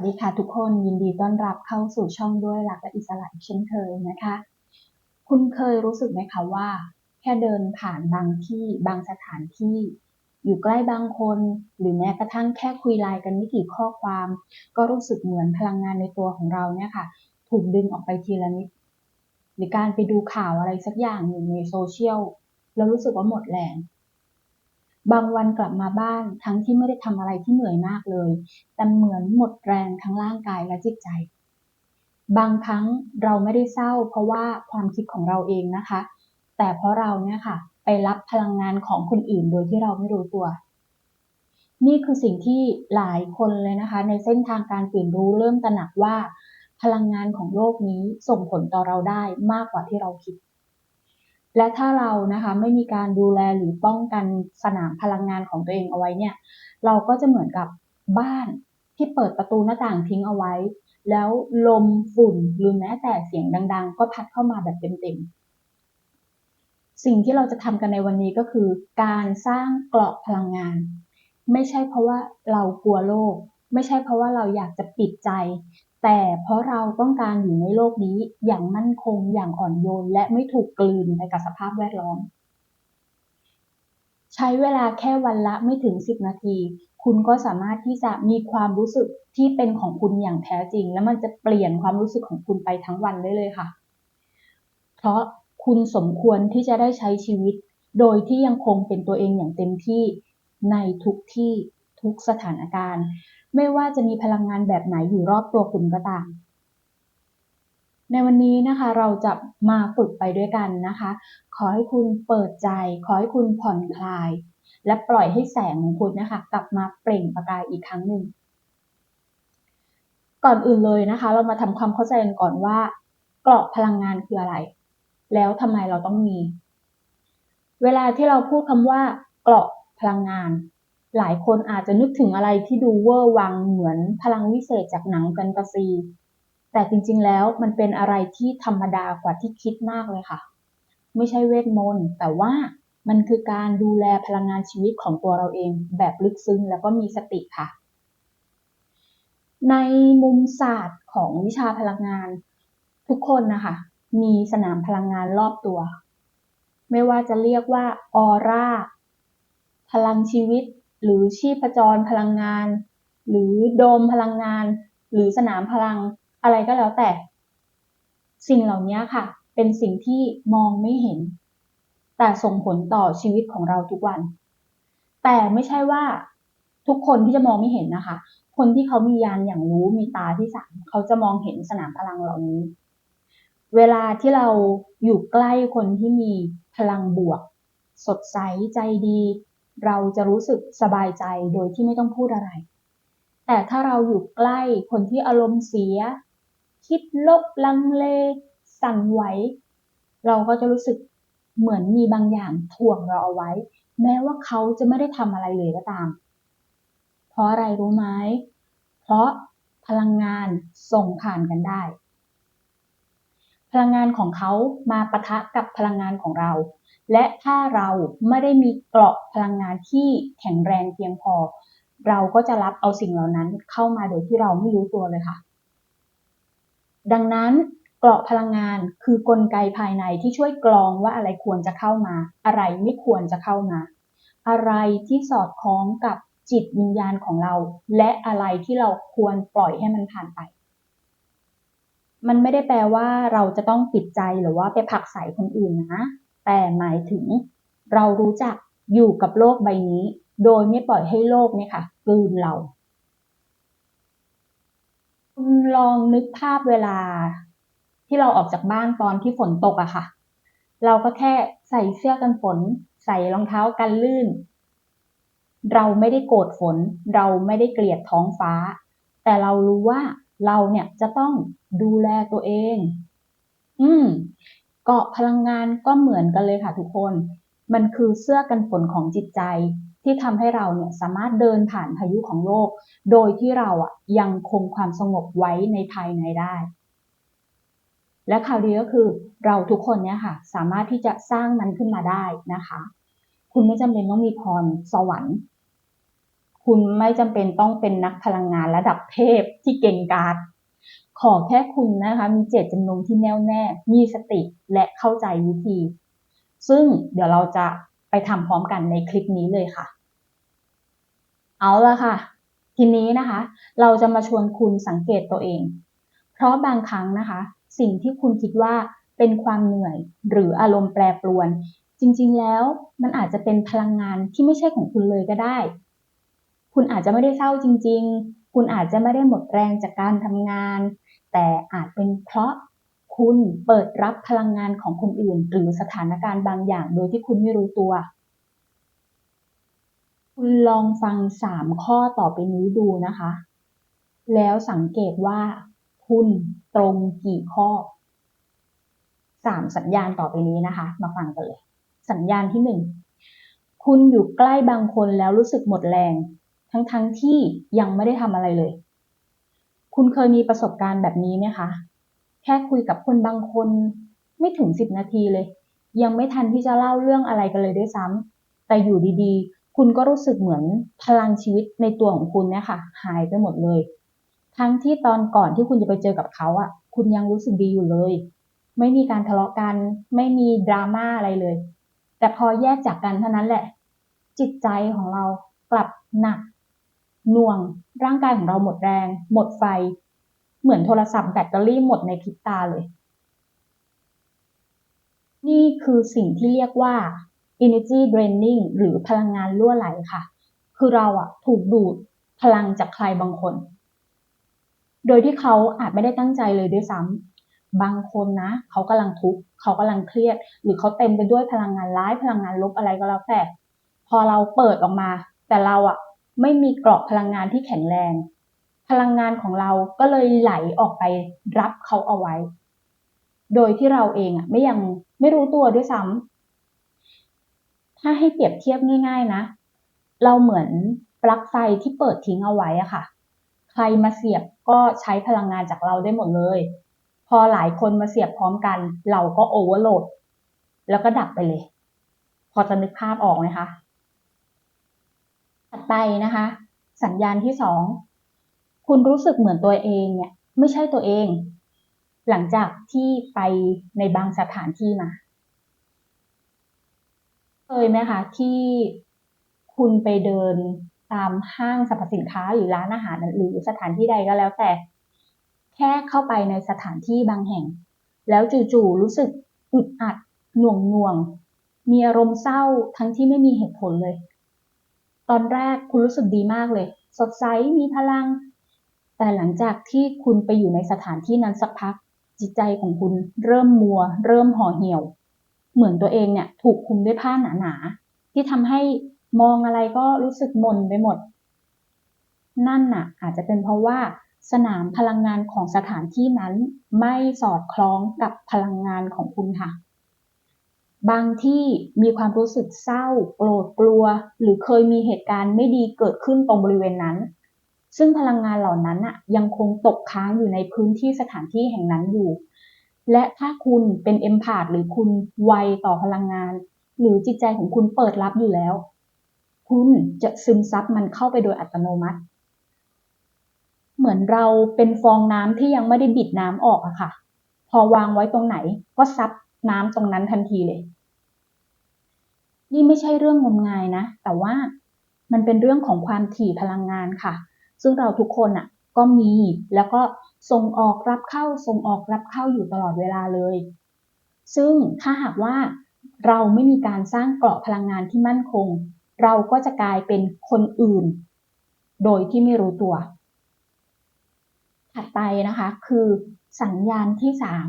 วัสดีค่ะทุกคนยินดีต้อนรับเข้าสู่ช่องด้วยหลักและอิสระอีกเช่นเคยนะคะ คุณเคยรู้สึกไหมคะว่า แค่เดินผ่านบางที่บางสถานที่ อยู่ใกล้บางคน หรือแม้กระทั่งแค่คุยไลน์กันไม่กี่ข้อความ ก็รู้สึกเหมือนพลังงานในตัวของเราเนี่ยค่ะ ถูกดึงออกไปทีละนิด หรือการไปดูข่าวอะไรสักอย่างหนึ่งในโซเชียลแล้วรู้สึกว่าหมดแรง บางวันกลับมาบ้านทั้งที่ไม่ได้ทำอะไรที่เหนื่อยมากเลย แต่เหมือนหมดแรงทั้งร่างกายและจิตใจ บางครั้งเราไม่ได้เศร้า เพราะว่าความคิดของเราเองนะคะ แต่เพราะเราเนี่ยค่ะ ไปรับพลังงานของคนอื่นโดยที่เราไม่รู้ตัว นี่คือสิ่งที่หลายคนเลยนะคะ ในเส้นทางการตื่นรู้เริ่มตระหนักว่า พลังงานของโลกนี้ส่งผลต่อเราได้มากกว่าที่เราคิด และถ้าเรานะคะไม่มีการดูแลหรือป้องกันสนามพลังงานของตัวเองเอาไว้เนี่ย เราก็จะเหมือนกับบ้านที่เปิดประตูหน้าต่างทิ้งเอาไว้ แล้วลมฝุ่นหรือแม้แต่เสียงดัง ๆ ก็พัดเข้ามาแบบเต็มๆ สิ่งที่เราจะทำกันในวันนี้ก็คือ การสร้างเกราะพลังงาน ไม่ใช่เพราะว่าเรากลัวโลก ไม่ใช่เพราะว่าเราอยากจะปิดใจ แต่เพราะเราต้องการอยู่ในโลกนี้อย่างมั่นคงอย่างอ่อนโยน และไม่ถูกกลืนไปกับสภาพแวดล้อม ใช้เวลาแค่วันละไม่ถึง 10 นาที คุณก็สามารถที่จะมีความรู้สึกที่เป็นของคุณอย่างแท้จริง และมันจะเปลี่ยนความรู้สึกของคุณไปทั้งวันได้เลยค่ะ เพราะคุณสมควรที่จะได้ใช้ชีวิต โดยที่ยังคงเป็นตัวเองอย่างเต็มที่ในทุกที่ทุกสถานการณ์ ไม่ว่าจะมีพลังงานแบบไหนอยู่รอบตัวคุณก็ตาม ในวันนี้นะคะเราจะมาฝึกไปด้วยกันนะคะ ขอให้คุณเปิดใจ ขอให้คุณผ่อนคลาย และปล่อยให้แสงของคุณนะคะกลับมาเปล่งประกายอีกครั้งหนึ่ง ก่อนอื่นเลยนะคะ เรามาทำความเข้าใจกันก่อนว่า เกราะพลังงานคืออะไร แล้วทำไมเราต้องมี เวลาที่เราพูดคำว่าเกราะพลังงาน หลายคนอาจจะนึกถึงอะไรที่ดูเวอร์วังเหมือนพลังวิเศษจากหนังแฟนตาซี แต่จริงๆแล้วมันเป็นอะไรที่ธรรมดากว่าที่คิดมากเลยค่ะ ไม่ใช่เวทมนต์แต่ว่ามันคือการดูแลพลังงานชีวิตของตัวเราเอง แบบลึกซึ้งแล้วก็มีสติค่ะ ในมุมศาสตร์ของวิชาพลังงาน ทุกคนนะคะ มีสนามพลังงานรอบตัว ไม่ว่าจะเรียกว่าออร่าพลังชีวิต หรือชีพจรพลังงาน หรือโดมพลังงาน หรือสนามพลังอะไรก็แล้วแต่ สิ่งเหล่านี้ค่ะ เป็นสิ่งที่มองไม่เห็น แต่ส่งผลต่อชีวิตของเราทุกวัน แต่ไม่ใช่ว่าทุกคนที่จะมองไม่เห็นนะคะ คนที่เขามียานอย่างรู้มีตาที่สามเขาจะมองเห็นสนามพลังเหล่านี้ เวลาที่เราอยู่ใกล้คนที่มีพลังบวก สดใสใจดี เราจะรู้สึกสบายใจโดยที่ไม่ต้องพูดอะไร แต่ถ้าเราอยู่ใกล้คนที่อารมณ์เสีย คิดลบลังเล สั่นไหว เราก็จะรู้สึกเหมือนมีบางอย่างถ่วงเราเอาไว้ แม้ว่าเขาจะไม่ได้ทำอะไรเลยก็ตาม เพราะอะไรรู้ไหมเพราะพลังงานส่งผ่านกันได้ พลังงานของเขามาปะทะกับพลังงานของเรา และถ้าเราไม่ได้มีเกราะพลังงานที่แข็งแรงเพียงพอ เราก็จะรับเอาสิ่งเหล่านั้นเข้ามาโดยที่เราไม่รู้ตัวเลยค่ะ ดังนั้นเกราะพลังงานคือกลไกภายในที่ช่วยกรองว่าอะไรควรจะเข้ามา อะไรไม่ควรจะเข้ามา อะไรที่สอดคล้องกับจิตวิญญาณของเรา และอะไรที่เราควรปล่อยให้มันผ่านไป มันไม่ได้แปลว่าเราจะต้องปิดใจหรือว่าไปผักใส่คนอื่นนะ แต่หมายถึงเรารู้จักอยู่กับโลกใบนี้ โดยไม่ปล่อยให้โลกเนี่ยค่ะกลืนเราคุณลองนึกภาพเวลา ที่เราออกจากบ้านตอนที่ฝนตกอะค่ะ เราก็แค่ใส่เสื้อกันฝน ใส่รองเท้ากันลื่น เราไม่ได้โกรธฝน เราไม่ได้เกลียดท้องฟ้า แต่เรารู้ว่าเราเนี่ยจะต้องดูแลตัวเอง อืม กาะพลังงานก็เหมือนกันเลยค่ะทุกคน มันคือเสื้อกันฝนของจิตใจที่ทำให้เราเนี่ยสามารถเดินผ่านพายุของโลก โดยที่เราอะยังคงความสงบไว้ในภายในได้ และข่าวดีก็คือเราทุกคนเนี่ยค่ะ สามารถที่จะสร้างมันขึ้นมาได้นะคะ คุณไม่จำเป็นต้องมีพรสวรรค์คคุณไม่จำเป็นต้องเป็นนักพลังงานระดับเทพที่เก่งกาจ ขอแค่คุณนะคะ มีเจตจำนงที่แน่วแน่ มีสติและเข้าใจวิธี ซึ่งเดี๋ยวเราจะไปทำพร้อมกันในคลิปนี้เลยค่ะ เอาละค่ะ ทีนี้นะคะ เราจะมาชวนคุณสังเกตตัวเอง เพราะบางครั้งนะคะ สิ่งที่คุณคิดว่าเป็นความเหนื่อยหรืออารมณ์แปรปรวน จริงๆแล้วมันอาจจะเป็นพลังงานที่ไม่ใช่ของคุณเลยก็ได้ คุณอาจจะไม่ได้เศร้าจริง ๆ คุณอาจจะไม่ได้หมดแรงจากการทำงาน แต่อาจเป็นเพราะคุณเปิดรับพลังงานของคนอื่น หรือสถานการณ์บางอย่าง โดยที่คุณไม่รู้ตัว คุณลองฟังสามข้อต่อไปนี้ดูนะคะ แล้วสังเกตว่า คุณตรงกี่ข้อสามสัญญาณต่อไปนี้นะคะ มาฟังกันเลย สัญญาณที่หนึ่งคุณอยู่ใกล้บางคนแล้วรู้สึกหมดแรง ทั้งๆทที่ยังไม่ได้ทำอะไรเลย คุณเคยมีประสบการณ์แบบนี้ไหมคะ แค่คุยกับคนบางคน ไม่ถึงสิบนาทีเลย ยังไม่ทันที่จะเล่าเรื่องอะไรกันเลยด้วยซ้ำแต่อยู่ดีๆ คุณก็รู้สึกเหมือนพลังชีวิตในตัวของคุณเนี่ยค่ะหายไปหมดเลย ทั้งที่ตอนก่อนที่คุณจะไปเจอกับเขาอะ คุณยังรู้สึกดีอยู่เลย ไม่มีการทะเลาะกัน ไม่มีดราม่าอะไรเลย แต่พอแยกจากกันเท่านั้นแหละ จิตใจของเรากลับหนัก หน่วงร่างกายของเราหมดแรง หมดไฟ เหมือนโทรศัพท์แบตเตอรี่หมดในพริบตาเลย นี่คือสิ่งที่เรียกว่า energy draining หรือพลังงานล่วไหลค่ะ คือเราอะถูกดูดพลังจากใครบางคน โดยที่เขาอาจไม่ได้ตั้งใจเลยด้วยซ้ำบางคนนะ เขากำลังทุกข์เขากำลังเครียด หรือเขาเต็มไปด้วยพลังงานร้ายพลังงานลบอะไรก็แล้วแต่ พอเราเปิดออกมา แต่เราอะ ไม่มีเกราะพลังงานที่แข็งแรง พลังงานของเราก็เลยไหลออกไปรับเขาเอาไว้ โดยที่เราเองอะไม่ยังไม่รู้ตัวด้วยซ้ำถ้าให้เปรียบเทียบง่าย ๆนะ เราเหมือนปลั๊กไฟที่เปิดทิ้งเอาไว้อะค่ะ ใครมาเสียบก็ใช้พลังงานจากเราได้หมดเลย พอหลายคนมาเสียบพร้อมกัน เราก็โอเวอร์โหลด แล้วก็ดับไปเลย พอจะนึกภาพออกไหมคะ ถัดไปนะคะ สัญญาณที่สองคุณรู้สึกเหมือนตัวเองเนี่ยไม่ใช่ตัวเอง หลังจากที่ไปในบางสถานที่มาเคยไหมคะที่คุณไปเดินตามห้างสรรพสินค้าหรือร้านอาหารหรือสถานที่ใดก็แล้วแต่ แค่เข้าไปในสถานที่บางแห่ง แล้วจู่ๆรู้สึกอึดอัดหน่วงหน่วง มีอารมณ์เศร้าทั้งที่ไม่มีเหตุผลเลย ตอนแรกคุณรู้สึกดีมากเลย สดใสมีพลัง แต่หลังจากที่คุณไปอยู่ในสถานที่นั้นสักพัก จิตใจของคุณเริ่มมัว เริ่มห่อเหี่ยว เหมือนตัวเองเนี่ยถูกคลุมด้วยผ้าหนาๆที่ทำให้มองอะไรก็รู้สึกมนไปหมด นั่นน่ะ อาจจะเป็นเพราะว่าสนามพลังงานของสถานที่นั้นไม่สอดคล้องกับพลังงานของคุณค่ะ บางที่มีความรู้สึกเศร้า โกรธกลัว หรือเคยมีเหตุการณ์ไม่ดีเกิดขึ้นตรงบริเวณนั้น ซึ่งพลังงานเหล่านั้นน่ะยังคงตกค้างอยู่ในพื้นที่สถานที่แห่งนั้นอยู่ และถ้าคุณเป็นเอมพาธหรือคุณไวต่อพลังงาน หรือจิตใจของคุณเปิดรับอยู่แล้ว คุณจะซึมซับมันเข้าไปโดยอัตโนมัติ เหมือนเราเป็นฟองน้ำที่ยังไม่ได้บิดน้ำออกอะค่ะ พอวางไว้ตรงไหนก็ซับ น้ำตรงนั้นทันทีเลย นี่ไม่ใช่เรื่องงมงายนะ แต่ว่ามันเป็นเรื่องของความถี่พลังงานค่ะ ซึ่งเราทุกคนอะก็มีแล้วก็ส่งออกรับเข้าส่งออกรับเข้าอยู่ตลอดเวลาเลย ซึ่งถ้าหากว่าเราไม่มีการสร้างเกราะพลังงานที่มั่นคง เราก็จะกลายเป็นคนอื่น โดยที่ไม่รู้ตัว ถัดไปนะคะคือสัญญาณที่สาม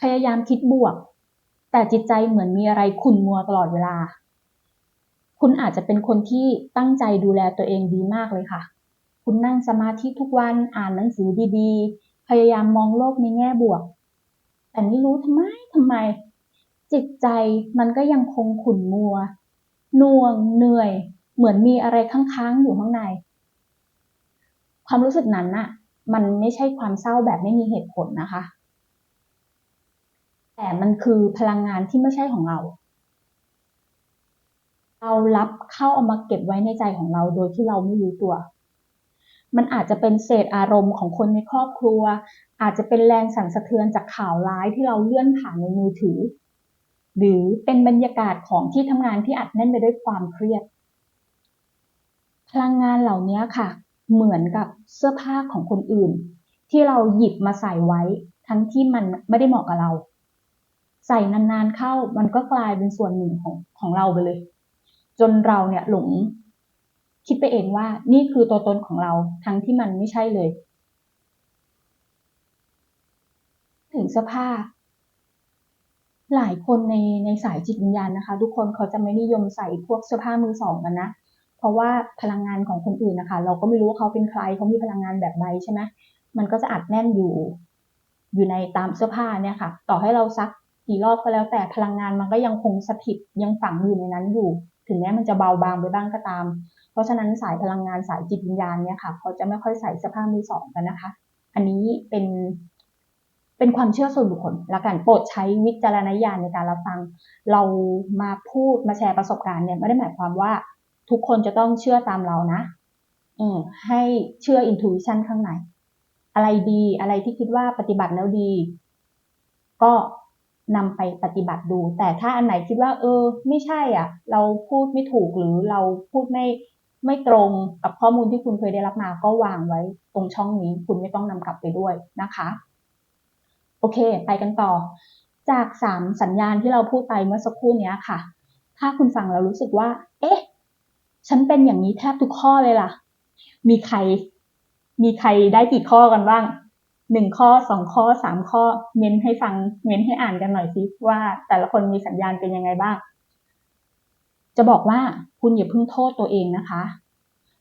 พยายามคิดบวก แต่จิตใจเหมือนมีอะไรขุ่นมัวตลอดเวลา คุณอาจจะเป็นคนที่ตั้งใจดูแลตัวเองดีมากเลยค่ะ คุณนั่งสมาธิทุกวันอ่านหนังสือดีๆ พยายามมองโลกในแง่บวก แต่ไม่รู้ทำไมทำไม จิตใจมันก็ยังคงขุ่นมัวน่วงเหนื่อย เหมือนมีอะไรค้างๆอยู่ข้างใน ความรู้สึกนั้นน่ะ มันไม่ใช่ความเศร้าแบบไม่มีเหตุผลนะคะ แต่มันคือพลังงานที่ไม่ใช่ของเรา เรารับเข้าเอามาเก็บไว้ในใจของเราโดยที่เราไม่รู้ตัว มันอาจจะเป็นเศษอารมณ์ของคนในครอบครัว อาจจะเป็นแรงสั่นสะเทือนจากข่าวร้ายที่เราเลื่อนผ่านในมือถือ หรือเป็นบรรยากาศของที่ทำงานที่อัดแน่นไปด้วยความเครียด พลังงานเหล่านี้ค่ะ เหมือนกับเสื้อผ้าของคนอื่น ที่เราหยิบมาใส่ไว้ ทั้งที่มันไม่ได้เหมาะกับเรา ใส่นานๆเข้ามันก็กลายเป็นส่วนหนึ่งของของเราไปเลย จนเราเนี่ยหลงคิดไปเองว่า นี่คือตัวตนของเราทั้งที่มันไม่ใช่เลย ถึงเสื้อผ้า หลายคนในในสายจิตวิญญาณนะคะ ทุกคนเขาจะไม่นิยมใส่พวกเสื้อผ้ามือสองกันนะเพราะว่าพลังงานของคนอื่นนะคะ เราก็ไม่รู้ว่าเขาเป็นใครเขามีพลังงานแบบใดใช่ไหมมันก็จะอัดแน่นอยู่ อยู่ในตามเสื้อผ้าเนี่ยค่ะ ต่อให้เราซัก กี่รอบก็แล้วแต่พลังงานมันก็ยังคงสถิตยังฝังอยู่ในนั้นอยู่ ถึงแม้มันจะเบาบางไปบ้างก็ตาม เพราะฉะนั้นสายพลังงานสายจิตวิญญาณเนี่ยค่ะเขาจะไม่ค่อยใส่สื้อผ้ามือสองกันนะคะ อันนี้เป็นเป็นความเชื่อส่วนบุคคลละกันโปรดใช้วิจารณญาณในการรับฟัง เรามาพูดมาแชร์ประสบการณ์เนี่ยไม่ได้หมายความว่าทุกคนจะต้องเชื่อตามเรานะ อืมให้เชื่ออินทูวิชันข้างใน อะไรดีอะไรที่คิดว่าปฏิบัติแล้วดี ก็ นำไปปฏิบัติดู แต่ถ้าอันไหนคิดว่า เออ ไม่ใช่อะ เราพูดไม่ถูกหรือเราพูดไม่ไม่ตรงกับข้อมูลที่คุณเคยได้รับมาก็วางไว้ตรงช่องนี้ คุณไม่ต้องนำกลับไปด้วยนะคะ โอเค ไปกันต่อ จากสามสัญญาณที่เราพูดไปเมื่อสักครู่นี้ค่ะ ถ้าคุณฟังแล้วรู้สึกว่า เอ๊ะ ฉันเป็นอย่างนี้แทบทุกข้อเลยล่ะ มีใคร มีใครได้กี่ข้อกันบ้าง หนึ่งข้อสองข้อสามข้อเม้นให้ฟังเม้นให้อ่านกันหน่อยสิว่าแต่ละคนมีสัญญาณเป็นยังไงบ้าง จะบอกว่าคุณอย่าเพิ่งโทษตัวเองนะคะ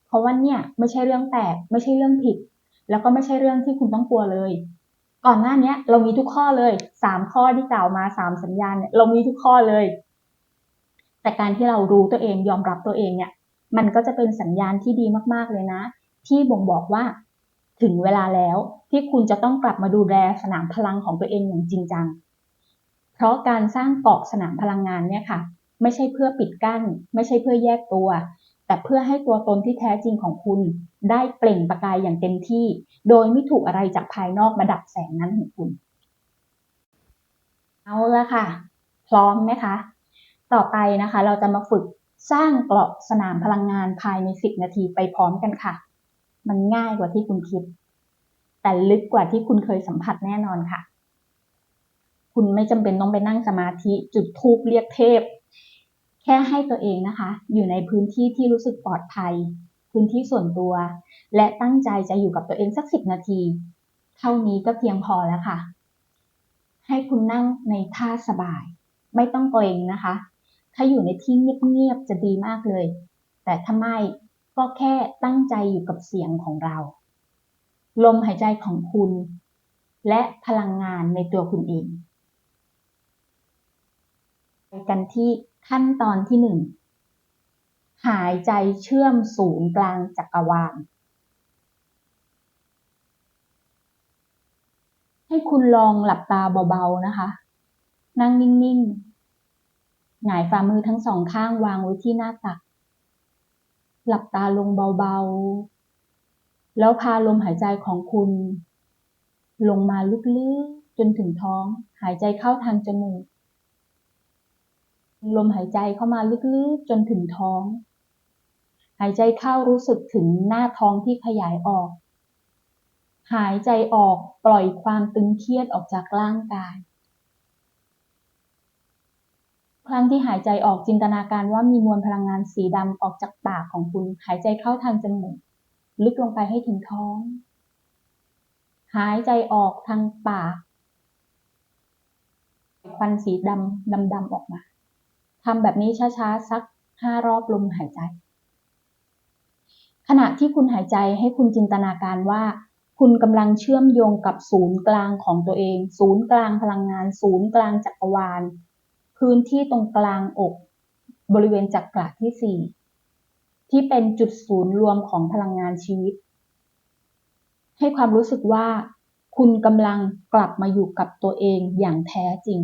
เพราะว่าเนี่ยไม่ใช่เรื่องแปลกไม่ใช่เรื่องผิด แล้วก็ไม่ใช่เรื่องที่คุณต้องกลัวเลย ก่อนหน้านี้เรามีทุกข้อเลยสามข้อที่กล่าวมาสามสัญญาณเนี่ยเรามีทุกข้อเลย แต่การที่เรารู้ตัวเองยอมรับตัวเองเนี่ย มันก็จะเป็นสัญญาณที่ดีมากๆเลยนะ ที่บ่งบอกว่า ถึงเวลาแล้วที่คุณจะต้องกลับมาดูแลสนามพลังของตัวเองอย่างจริงจัง เพราะการสร้างเกาะสนามพลังงานเนี่ยค่ะ ไม่ใช่เพื่อปิดกั้น ไม่ใช่เพื่อแยกตัว แต่เพื่อให้ตัวตนที่แท้จริงของคุณ ได้เปล่งประกายอย่างเต็มที่ โดยไม่ถูกอะไรจากภายนอกมาดับแสงนั้นของคุณ เอาละค่ะ พร้อมไหมคะ ต่อไปนะคะ เราจะมาฝึกสร้างเกาะสนามพลังงานภายใน 10 นาทีไปพร้อมกันค่ะ มันง่ายกว่าที่คุณคิด แต่ลึกกว่าที่คุณเคยสัมผัสแน่นอนค่ะ คุณไม่จำเป็นต้องไปนั่งสมาธิจุดทูบเรียกเทพ แค่ให้ตัวเองนะคะ อยู่ในพื้นที่ที่รู้สึกปลอดภัย พื้นที่ส่วนตัว และตั้งใจจะอยู่กับตัวเองสักสิบนาที เท่านี้ก็เพียงพอแล้วค่ะ ให้คุณนั่งในท่าสบาย ไม่ต้องเกรงนะคะ ถ้าอยู่ในที่เงียบๆจะดีมากเลย แต่ถ้าไม่ ก็แค่ตั้งใจอยู่กับเสียงของเรา ลมหายใจของคุณ และพลังงานในตัวคุณเองไปกันที่ขั้นตอนที่หนึ่งหายใจเชื่อมศูนย์กลางจักรวาล ให้คุณลองหลับตาเบาๆนะคะ นั่งนิ่งๆ หงายฝ่ามือทั้งสองข้างวางไว้ที่หน้าตัก หลับตาลงเบาๆ แล้วพาลมหายใจของคุณ ลงมาลึกๆ จนถึงท้อง หายใจเข้าทางจมูก ลมหายใจเข้ามาลึกๆ จนถึงท้อง หายใจเข้ารู้สึกถึงหน้าท้องที่ขยายออก หายใจออกปล่อยความตึงเครียดออกจากร่างกาย ครั้งที่หายใจออกจินตนาการว่ามีมวลพลังงานสีดำออกจากปากของคุณ หายใจเข้าทางจมูกลึกลงไปให้ถึงท้อง หายใจออกทางปากควันสีดำดำๆออกมาทำแบบนี้ช้าๆ สักห้ารอบลมหายใจ ขณะที่คุณหายใจให้คุณจินตนาการว่า คุณกำลังเชื่อมโยงกับศูนย์กลางของตัวเอง ศูนย์กลางพลังงาน ศูนย์กลางจักรวาล พื้นที่ตรงกลางอก บริเวณจักระที่สี่ที่เป็นจุดศูนย์รวมของพลังงานชีวิต ให้ความรู้สึกว่า คุณกำลังกลับมาอยู่กับตัวเองอย่างแท้จริง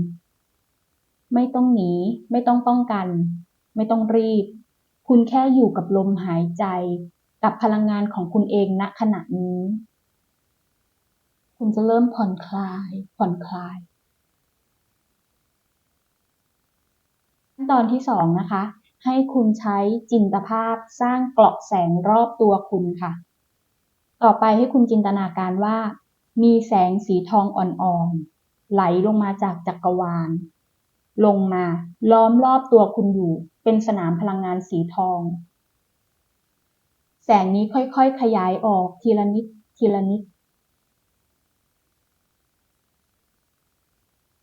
ไม่ต้องหนี ไม่ต้องป้องกัน ไม่ต้องรีบ คุณแค่อยู่กับลมหายใจ กับพลังงานของคุณเองณขณะนี้ คุณจะเริ่มผ่อนคลาย ผ่อนคลาย ขั้นตอนที่สองนะคะ ให้คุณใช้จินตภาพสร้างเกราะแสงรอบตัวคุณค่ะ ต่อไปให้คุณจินตนาการว่า มีแสงสีทองอ่อนๆไหลลงมาจากจักรวาล ลงมาล้อมรอบตัวคุณอยู่ เป็นสนามพลังงานสีทอง แสงนี้ค่อยๆ ขยายออกทีละนิดทีละนิด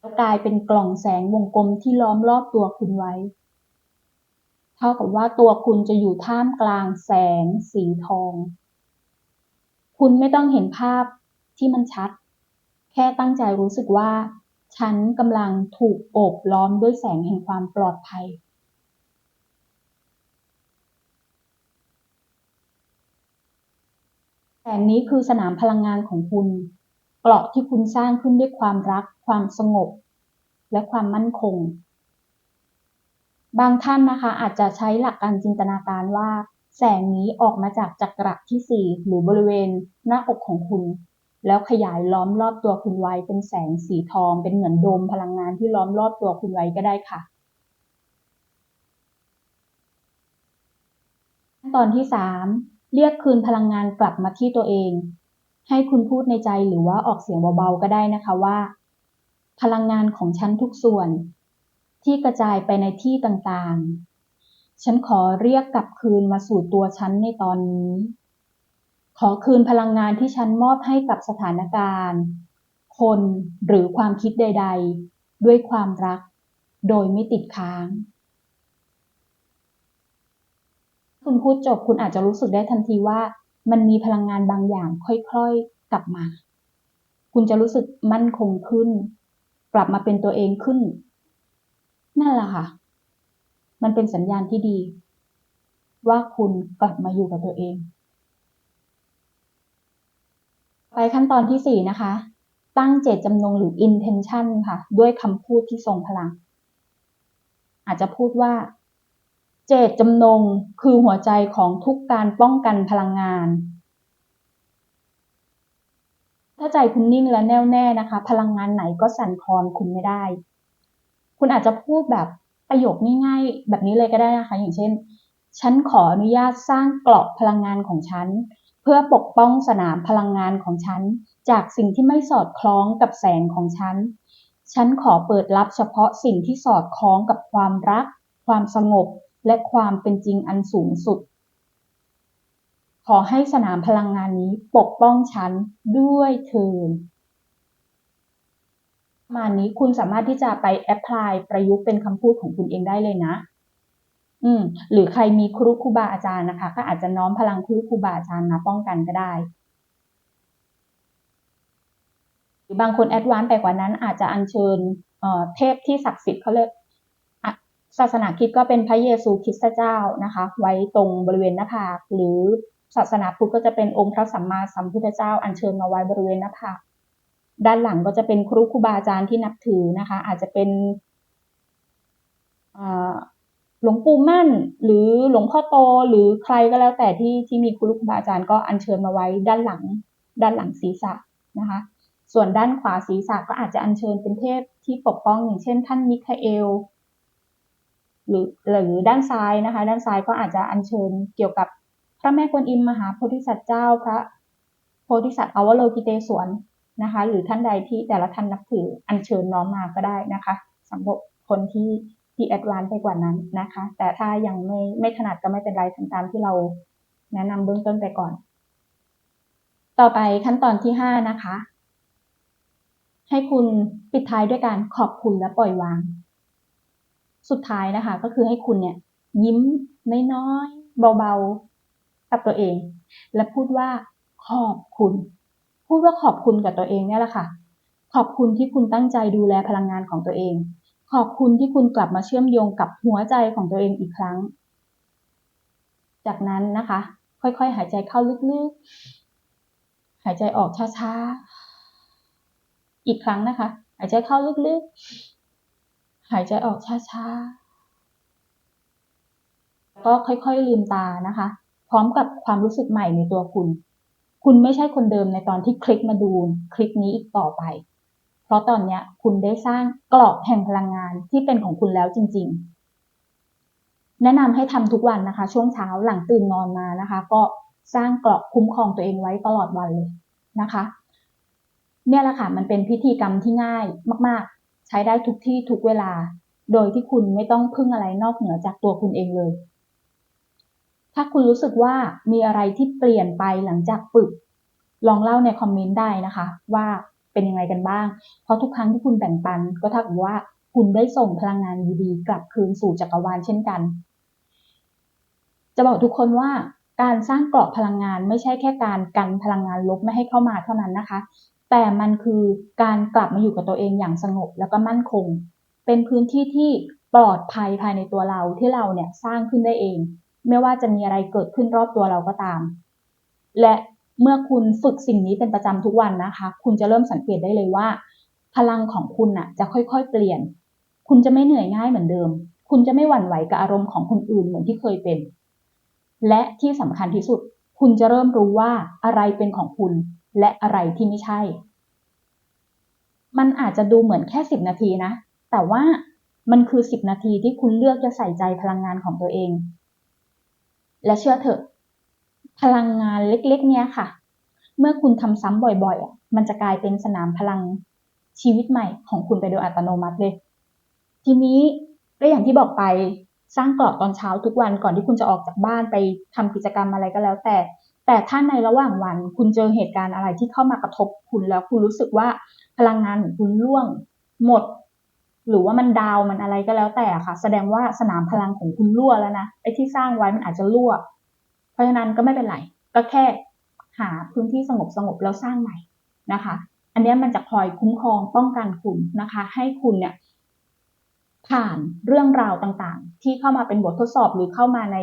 แล้วกลายเป็นกล่องแสงวงกลมที่ล้อมรอบตัวคุณไว้ เท่ากับว่าตัวคุณจะอยู่ท่ามกลางแสงสีทอง คุณไม่ต้องเห็นภาพที่มันชัด แค่ตั้งใจรู้สึกว่า ฉันกำลังถูกโอบล้อมด้วยแสงแห่งความปลอดภัยแสงนี้คือสนามพลังงานของคุณ เกราะที่คุณสร้างขึ้นด้วยความรัก ความสงบ และความมั่นคง บางท่านนะคะอาจจะใช้หลักการจินตนาการว่า แสงนี้ออกมาจากจักระที่สี่หรือบริเวณหน้าอกของคุณ แล้วขยายล้อมรอบตัวคุณไว้เป็นแสงสีทอง เป็นเหมือนโดมพลังงานที่ล้อมรอบตัวคุณไว้ก็ได้ค่ะขั้นตอนที่สามเรียกคืนพลังงานกลับมาที่ตัวเอง ให้คุณพูดในใจหรือว่าออกเสียงเบาๆก็ได้นะคะว่า พลังงานของฉันทุกส่วน ที่กระจายไปในที่ต่างๆ ฉันขอเรียกกลับคืนมาสู่ตัวฉันในตอนนี้ ขอคืนพลังงานที่ฉันมอบให้กับสถานการณ์ คนหรือความคิดใด ๆ ด้วยความรัก โดยไม่ติดค้างคุณพูดจบคุณอาจจะรู้สึกได้ทันทีว่า มันมีพลังงานบางอย่างค่อยๆกลับมา คุณจะรู้สึกมั่นคงขึ้น กลับมาเป็นตัวเองขึ้น นั่นแหละค่ะ มันเป็นสัญญาณที่ดี ว่าคุณกลับมาอยู่กับตัวเอง ไปขั้นตอนที่สี่นะคะ ตั้งเจตจำนงหรือ intention ค่ะ ด้วยคำพูดที่ทรงพลัง อาจจะพูดว่า เจตจำนงคือหัวใจของทุกการป้องกันพลังงาน ถ้าใจคุณนิ่งและแน่วแน่นะคะ พลังงานไหนก็สั่นคลอนคุณไม่ได้ คุณอาจจะพูดแบบประโยคง่ายๆ แบบนี้เลยก็ได้นะคะ อย่างเช่น ฉันขออนุญาตสร้างเกราะพลังงานของฉัน เพื่อปกป้องสนามพลังงานของฉัน จากสิ่งที่ไม่สอดคล้องกับแสงของฉัน ฉันขอเปิดรับเฉพาะสิ่งที่สอดคล้องกับความรัก ความสงบ และความเป็นจริงอันสูงสุด ขอให้สนามพลังงานนี้ปกป้องฉันด้วยเถิดปรมานี้คุณสามารถที่จะไปแอพพลายประยุกต์เป็นคำพูดของคุณเองได้เลยนะ อืม หรือใครมีครูครูบาอาจารย์นะคะ ก็อาจจะน้อมพลังครูครูบาอาจารย์มาป้องกันก็ได้หรือบางคนแอดวานซ์ไปกว่านั้นอาจจะอัญเชิญเทพที่ศักดิ์สิทธิ์เขาเรียก ศาสนาคริสต์ก็เป็นพระเยซูคริสต์เจ้านะคะ ไว้ตรงบริเวณหน้าผาก หรือศาสนาพุทธก็จะเป็นองค์พระสัมมาสัมพุทธเจ้าอัญเชิญมาไว้บริเวณหน้าผากด้านหลังก็จะเป็นครูครูบาอาจารย์ที่นับถือนะคะ อาจจะเป็นหลวงปู่มั่น หรือหลวงพ่อโตหรือใครก็แล้วแต่ที่ที่มีครูครูบาอาจารย์ก็อัญเชิญมาไว้ด้านหลัง ด้านหลังศีรษะนะคะ ส่วนด้านขวาศีรษะก็อาจจะอัญเชิญเป็นเทพที่ปกป้องอย่างเช่น ท่านมิคาเอล หรือหรือด้านซ้ายนะคะ ด้านซ้ายก็อาจจะอัญเชิญเกี่ยวกับพระแม่กวนอิมมหาโพธิสัตว์เจ้า พระโพธิสัตว์อวโลกิเตศวรนะคะ หรือท่านใดที่แต่ละท่านนับถืออัญเชิญน้อมมาก็ได้นะคะสำหรับคนที่ที่แอดวานซ์ไปกว่านั้นนะคะ แต่ถ้ายังไม่ไม่ถนัดก็ไม่เป็นไรทำตามที่เราแนะนำเบื้องต้นไปก่อน ต่อไปขั้นตอนที่ห้านะคะ ให้คุณปิดท้ายด้วยการขอบคุณและปล่อยวาง สุดท้ายนะคะ ก็คือให้คุณเนี่ย ยิ้มน้อยๆเบาๆกับตัวเอง และพูดว่าขอบคุณ พูดว่าขอบคุณกับตัวเองเนี่ยแหละค่ะ ขอบคุณที่คุณตั้งใจดูแลพลังงานของตัวเอง ขอบคุณที่คุณกลับมาเชื่อมโยงกับหัวใจของตัวเองอีกครั้ง จากนั้นนะคะ ค่อยๆ หายใจเข้าลึกๆ หายใจออกช้าๆ อีกครั้งนะคะ หายใจเข้าลึกๆ หายใจออกช้าๆ ก็ค่อยๆลืมตานะคะ พร้อมกับความรู้สึกใหม่ในตัวคุณ คุณไม่ใช่คนเดิมในตอนที่คลิกมาดูคลิปนี้อีกต่อไป เพราะตอนนี้คุณได้สร้างกรอบแห่งพลังงานที่เป็นของคุณแล้วจริง ๆ แนะนำให้ทำทุกวันนะคะ ช่วงเช้าหลังตื่นนอนมานะคะ ก็สร้างกราะคุ้มครองตัวเองไว้ตลอดวันเลยนะคะ เนี่ยแหละค่ะมันเป็นพิธีกรรมที่ง่ายมากๆ ช้ได้ทุกที่ทุกเวลา โดยที่คุณไม่ต้องพึ่งอะไรนอกเหนือจากตัวคุณเองเลย ถ้าคุณรู้สึกว่ามีอะไรที่เปลี่ยนไปหลังจากฝึก ลองเล่าในคอมเมนต์ได้นะคะ ว่าเป็นยังไงกันบ้าง เพราะทุกครั้งที่คุณแบ่งปัน ก็เท่ากับว่าคุณได้ส่งพลังงานดีๆ กลับคืนสู่จักรวาลเช่นกัน จะบอกทุกคนว่าการสร้างเกราะพลังงานไม่ใช่แค่การกันพลังงานลบไม่ให้เข้ามาเท่านั้นนะคะ แต่มันคือการกลับมาอยู่กับตัวเองอย่างสงบแล้วก็มั่นคง เป็นพื้นที่ที่ปลอดภัยภายในตัวเราที่เราเนี่ยสร้างขึ้นได้เอง ไม่ว่าจะมีอะไรเกิดขึ้นรอบตัวเราก็ตาม และเมื่อคุณฝึกสิ่งนี้เป็นประจำทุกวันนะคะ คุณจะเริ่มสังเกตได้เลยว่า พลังของคุณน่ะจะค่อยๆ เปลี่ยน คุณจะไม่เหนื่อยง่ายเหมือนเดิม คุณจะไม่หวั่นไหวกับอารมณ์ของคนอื่นเหมือนที่เคยเป็น และที่สำคัญที่สุด คุณจะเริ่มรู้ว่าอะไรเป็นของคุณ และอะไรที่ไม่ใช่ มันอาจจะดูเหมือนแค่สิบนาทีนะ แต่ว่ามันคือสิบนาทีที่คุณเลือกจะใส่ใจพลังงานของตัวเอง และเชื่อเถอะ พลังงานเล็กๆ เนี่ยค่ะ เมื่อคุณทำซ้ำบ่อยๆ มันจะกลายเป็นสนามพลังชีวิตใหม่ของคุณไปโดยอัตโนมัติเลย ทีนี้ก็อย่างที่บอกไปสร้างกรอบตอนเช้าทุกวันก่อนที่คุณจะออกจากบ้านไปทำกิจกรรมอะไรก็แล้วแต่ แต่ถ้าในระหว่างวันคุณเจอเหตุการณ์อะไรที่เข้ามากระทบคุณแล้วคุณรู้สึกว่าพลังงานของคุณร่วงหมด หรือว่ามันดาวมันอะไรก็แล้วแต่ค่ะ แสดงว่าสนามพลังของคุณรั่วแล้วนะไอ้ที่สร้างไว้มันอาจจะรั่ว เพราะฉะนั้นก็ไม่เป็นไรก็แค่หาพื้นที่สงบสงบแล้วสร้างใหม่นะคะ อันนี้มันจะคอยคุ้มครองป้องกันคุณนะคะ ให้คุณเนี่ยผ่านเรื่องราวต่างๆ ที่เข้ามาเป็นบททดสอบหรือเข้ามาใน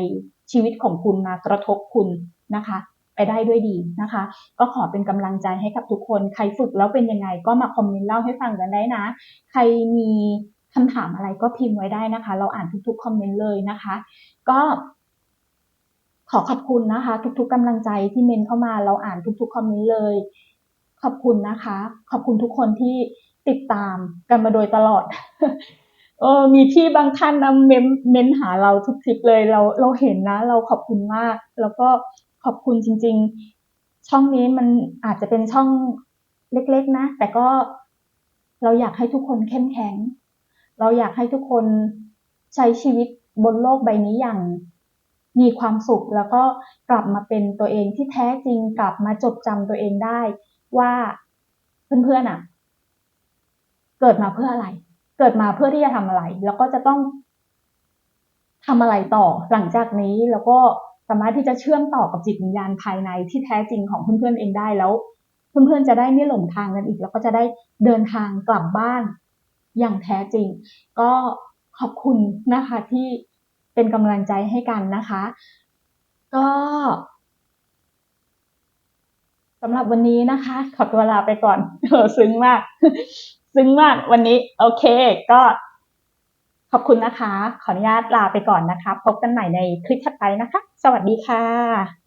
ชีวิตของคุณมากระทบคุณ นะคะ ไปได้ด้วยดีนะคะ ก็ขอเป็นกำลังใจให้กับทุกคน ใครฝึกแล้วเป็นยังไงก็มาคอมเมนต์เล่าให้ฟังกันได้นะ ใครมีคำถามอะไรก็พิมพ์ไว้ได้นะคะ เราอ่านทุกๆคอมเมนต์เลยนะคะ ก็ขอขอบคุณนะคะ ทุกๆกำลังใจที่เมนเข้ามาเราอ่านทุกๆคอมเมนต์เลย ขอบคุณนะคะ ขอบคุณทุกคนที่ติดตามกันมาโดยตลอดเออมีพี่บางท่านนะเมมเมนหาเราทุกคลิปเลยเราเราเห็นนะ เราขอบคุณมาก แล้วก็ ขอบคุณจริง ๆ ช่องนี้มันอาจจะเป็นช่องเล็ก ๆ นะ แต่ก็เราอยากให้ทุกคนเข้มแข็ง เราอยากให้ทุกคนใช้ชีวิตบนโลกใบนี้อย่างมีความสุขแล้วก็กลับมาเป็นตัวเองที่แท้จริงกลับมาจดจำตัวเองได้ ว่าเพื่อนๆอะ เกิดมาเพื่ออะไร เกิดมาเพื่อที่จะทำอะไร แล้วก็จะต้องทำอะไรต่อหลังจากนี้แล้วก็ สามารถที่จะเชื่อมต่อกับจิตวิญญาณภายในที่แท้จริงของเพื่อนๆเองได้แล้ว เพื่อนๆจะได้ไม่หลงทางกันอีก แล้วก็จะได้เดินทางกลับบ้านอย่างแท้จริง ก็ขอบคุณนะคะที่เป็นกำลังใจให้กันนะคะ ก็สำหรับวันนี้นะคะ ขอตัวลาไปก่อนเออซึ้งมาก ซึ้งมากวันนี้ โอเค ก็ ขอบคุณนะคะ ขออนุญาตลาไปก่อนนะคะ พบกันใหม่ในคลิปถัดไปนะคะ สวัสดีค่ะ